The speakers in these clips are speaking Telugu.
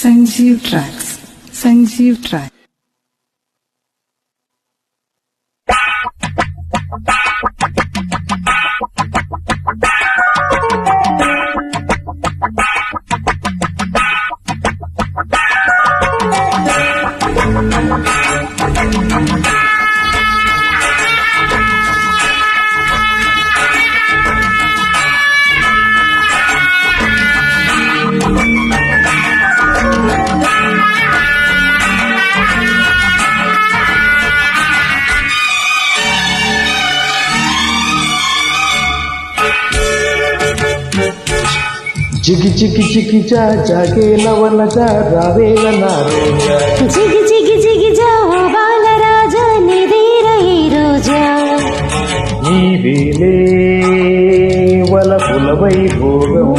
Sanjeev Tracks. Sanjeev Tracks. చికి చికి చికి చా జాగేల వల్ల చా రావేల నా రోజా జిగి జిగి జిగి జావో బాలరాజ నిదీర ఈ రోజా. నీవేలే వల పులవై భోగం.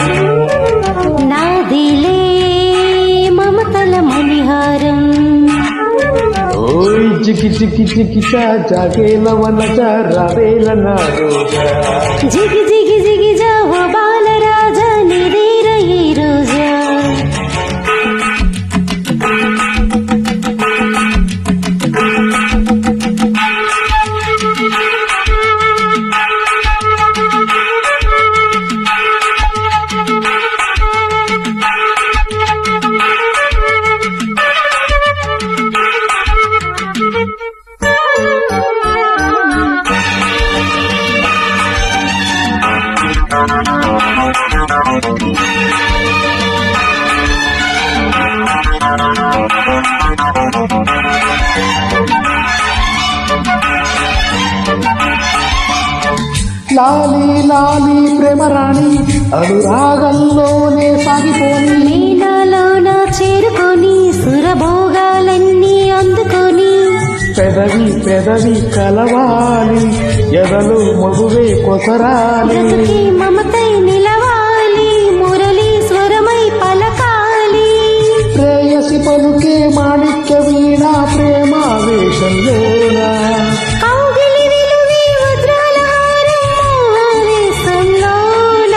నాదిలే మమతల మణిహారం. ఓయ్ చికి చికి చికి చా జాగేల వల్ల చా రావేల నా రోజా జిగి జిగి లాలి లాలి ప్రేమ రాణి అనురాగంలోనే సాగిపోని. మీనాలోన చేరుకొని సురభోగాలన్నీ అందుకొని. పెదవి పెదవి కలవాలి ఎదలు మగువే కొసరాలి. మమతై మాణిక్య వీణ ప్రేమ వేషంలోనా కౌగిలి విలువి వజ్రాల హారం మోహవేశంలోన.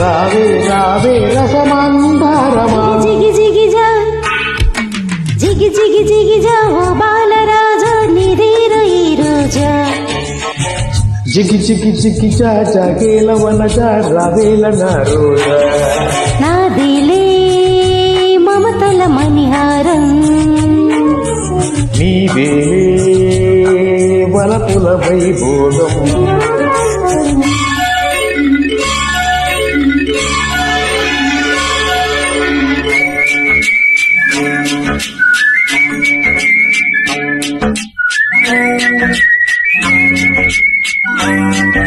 రావే రావే రసమందారమా? జిగి జిగి జా. జిగి జిగి జిగి జా. ఓ బాలరాజా నిధీర ఈ రోజా. జిగి జిగి జిగి చా జాగేల వన చా రావేల నా రోజా. నాదిలే మమతల మణిహారం. నీవే వలపుల వైభోగం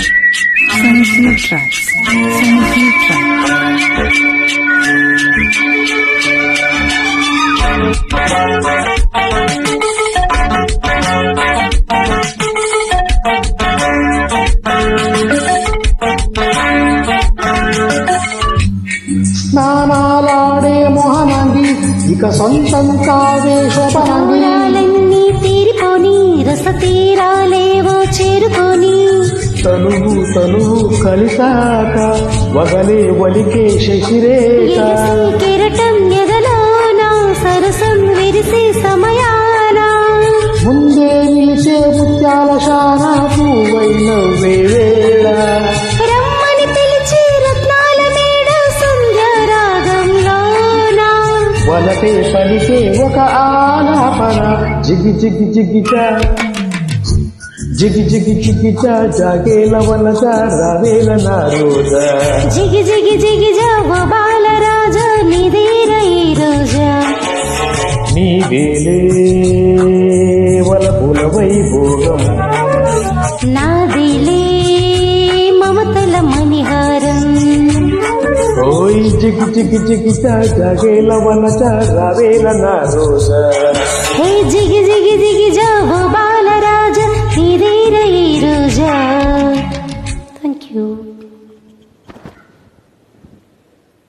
Sanjeev Tracks. Sanjeev ఇక సొంతం తీరిపోని రస తీరాలేవో చేరుకొని. తనువు తనువు కలిసాక వగలే వలికే శశిరేఖ. కెరటం ఎదలోన సరసం విరిసే సమయాన. ముందే నిలిచే ముత్యాల శాన వలపే పలికే ఒక ఆలాపన. జిగి జిగి జిగిచా జిగి జిగి జిగిచా జాగేల వలస రావేల నా రోజా జిగి జిగి జిగి జావ బాలరాజ నిధీర ఈ రోజా. నీవేలే వలపుల వైభోగం. నాదిలే ఓయ్ జిగి జిగి జిగిచా జాగేల వలస రావేల నా రోజా. హే జిగి